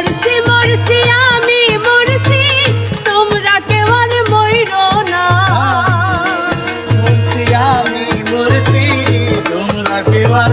মরছি মরছি আমি, মরছি। তোমরা কেউ আর মইর না। মরছি আমি, মরছি। তোমরা কেউ আর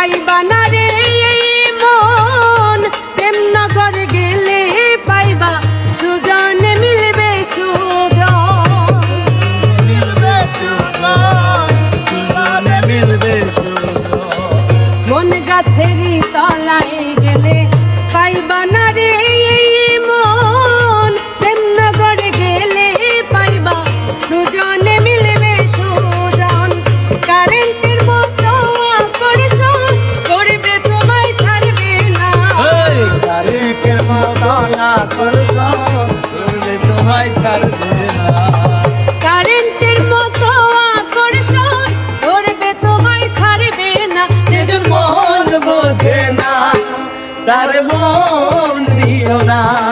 I'm Ay, banales. তার মন দিও না।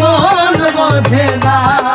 মন বোঝে না।